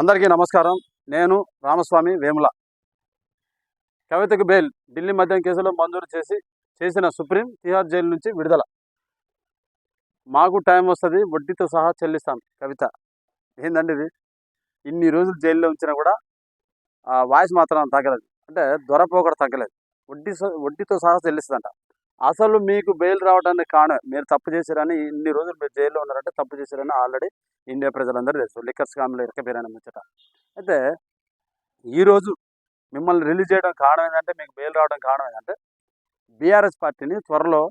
అందరికీ నమస్కారం. నేను రామస్వామి వేముల. కవితకు బెయిల్ ఢిల్లీ మద్యం కేసులో మంజూరు చేసి చేసిన సుప్రీం తిహార్ జైలు నుంచి విడుదల. మాకు టైం వస్తుంది వడ్డీతో సహా చెల్లిస్తాం కవిత. ఏందండి ఇది? ఇన్ని రోజులు జైల్లో ఉంచినా కూడా ఆ వాయిస్ మాత్రం తగ్గలేదు. అంటే దొరపోకడ తగ్గలేదు. వడ్డీ వడ్డీతో సహా చెల్లిస్తుందంట. అసలు మీకు బెయిల్ రావడానికి కారణం మీరు తప్పు చేశారని ఇన్ని రోజులు మీరు జైల్లో ఉన్నారంటే తప్పు చేశారని ఆల్రెడీ ఇండియా ప్రజలందరూ తెలుసు. లిక్కర్ స్కామ్లో ఇరకపోయారని ముచ్చట. అయితే ఈరోజు మిమ్మల్ని రిలీజ్ చేయడం కారణం ఏంటంటే మీకు బెయిల్ రావడం కారణం ఏంటంటే బీఆర్ఎస్ పార్టీని త్వరలో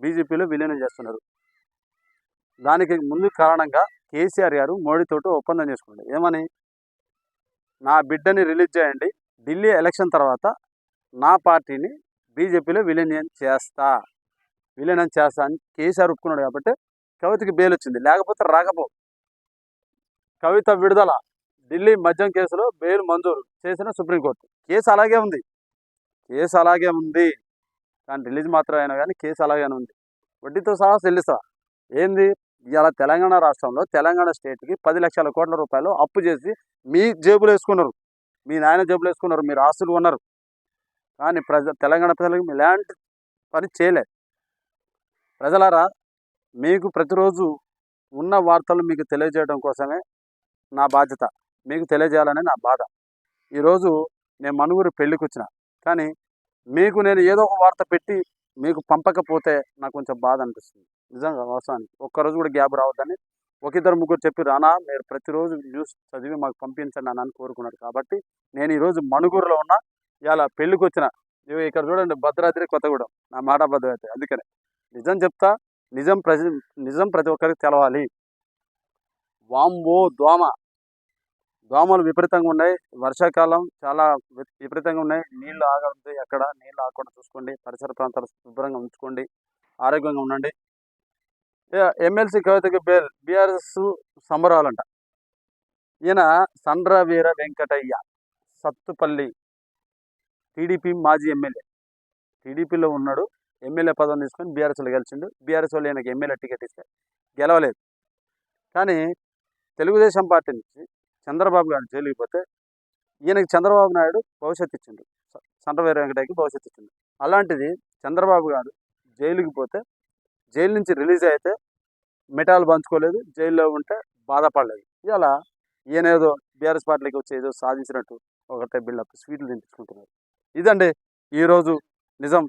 బీజేపీలో విలీనం చేస్తున్నారు. దానికి ముందు కారణంగా కేసీఆర్ గారు మోడీతోటి ఒప్పందం చేసుకున్నారు. ఏమని? నా బిడ్డని రిలీజ్ చేయండి. ఢిల్లీ ఎలక్షన్ తర్వాత నా పార్టీని బీజేపీలో విలీనం చేస్తా. విలీనం చేస్తా అని కేసీఆర్ ఒప్పుకున్నాడు కాబట్టి కవితకి బెయిల్ వచ్చింది లేకపోతే రాకపో. కవిత విడుదల ఢిల్లీ మద్యం కేసులో బెయిల్ మంజూరు చేసిన సుప్రీంకోర్టు. కేసు అలాగే ఉంది. కేసు అలాగే ఉంది. కానీ రిలీజ్ మాత్రం అయినా కానీ కేసు అలాగే ఉంది. వడ్డీతో సహా చెల్లిస్తా ఏంది? ఇలా తెలంగాణ రాష్ట్రంలో తెలంగాణ స్టేట్కి పది లక్షల కోట్ల రూపాయలు అప్పు చేసి మీ జేబులు వేసుకున్నారు. మీ నాయన జేబులు వేసుకున్నారు. మీరు ఆస్తులు ఉన్నారు కానీ ప్రజ తెలంగాణ ప్రజలకు ఎలాంటి పని చేయలే. ప్రజలారా మీకు ప్రతిరోజు ఉన్న వార్తలు మీకు తెలియజేయడం కోసమే నా బాధ్యత. మీకు తెలియజేయాలనే నా బాధ. ఈరోజు నేను మనుగురు పెళ్ళికి వచ్చిన కానీ మీకు నేను ఏదో ఒక వార్త పెట్టి మీకు పంపకపోతే నాకు కొంచెం బాధ అనిపిస్తుంది. నిజంగా వాస్తవానికి ఒక్కరోజు కూడా గ్యాప్ రావద్దని ఒక ఇద్దరు ముగ్గురు చెప్పి రానా మీరు ప్రతిరోజు న్యూస్ చదివి మాకు పంపించండి అని అని కోరుకున్నారు. కాబట్టి నేను ఈరోజు మణుగూరులో ఉన్న ఇలా పెళ్ళికి వచ్చిన ఇక్కడ చూడండి భద్రాద్రి కొత్తగూడెం. నా మాట భద్రాద్రి అందుకనే. నిజం చెప్తా నిజం ప్రజ నిజం ప్రతి ఒక్కరికి తెలవాలి. వాంబో దోమ. దోమలు విపరీతంగా ఉన్నాయి. వర్షాకాలం చాలా విపరీతంగా ఉన్నాయి. నీళ్ళు ఆగద్దు ఎక్కడ. నీళ్ళు ఆగకుండా చూసుకోండి. పరిసర ప్రాంతాలు శుభ్రంగా ఉంచుకోండి. ఆరోగ్యంగా ఉండండి. ఇక ఎమ్మెల్సీ కవితకి బేల్ బీఆర్ఎస్ సంబరాలంట. ఈయన సండ్ర వీర వెంకటయ్య సత్తుపల్లి టీడీపీ మాజీ ఎమ్మెల్యే. టీడీపీలో ఉన్నాడు. ఎమ్మెల్యే పదం తీసుకొని బీఆర్ఎస్లో గెలిచిండు. బీఆర్ఎస్ వాళ్ళు ఈయనకి ఎమ్మెల్యే టికెట్ ఇస్తే గెలవలేదు. కానీ తెలుగుదేశం పార్టీ నుంచి చంద్రబాబు గారు జైలుకి పోతే ఈయనకి చంద్రబాబు నాయుడు భవిష్యత్తు ఇచ్చిండు. స- వెంకటయ్యకి భవిష్యత్తు ఇచ్చిండు. అలాంటిది చంద్రబాబు గారు జైలుకి పోతే జైలు నుంచి రిలీజ్ అయితే మెటాలు పంచుకోలేదు జైల్లో ఉంటే బాధపడలేదు. ఇలా ఈయనేదో బీఆర్ఎస్ పార్టీకి వచ్చి ఏదో సాధించినట్టు ఒకటే బిల్డప్ స్వీట్లు తినిపించుకుంటున్నారు. ఇదండి ఈరోజు నిజం.